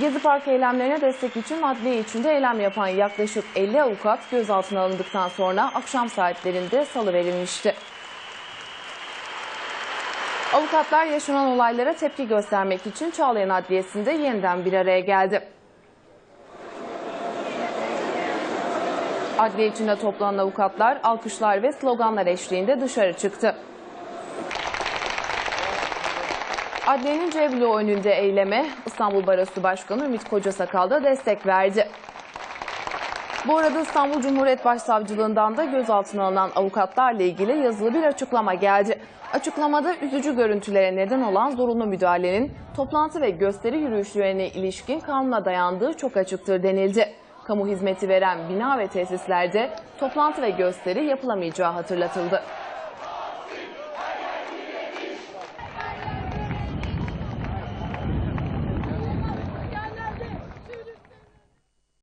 Gezi Parkı eylemlerine destek için adliye içinde eylem yapan yaklaşık 50 avukat gözaltına alındıktan sonra akşam saatlerinde salı verilmişti. Avukatlar yaşanan olaylara tepki göstermek için Çağlayan Adliyesi'nde yeniden bir araya geldi. Adliye içinde toplanan avukatlar alkışlar ve sloganlar eşliğinde dışarı çıktı. Adliyenin C önünde eyleme İstanbul Barosu Başkanı Ümit Kocasakal da destek verdi. Bu arada İstanbul Cumhuriyet Başsavcılığından da gözaltına alınan avukatlarla ilgili yazılı bir açıklama geldi. Açıklamada üzücü görüntülere neden olan zorunlu müdahalenin toplantı ve gösteri yürüyüşlerine ilişkin kanuna dayandığı çok açıktır denildi. Kamu hizmeti veren bina ve tesislerde toplantı ve gösteri yapılamayacağı hatırlatıldı.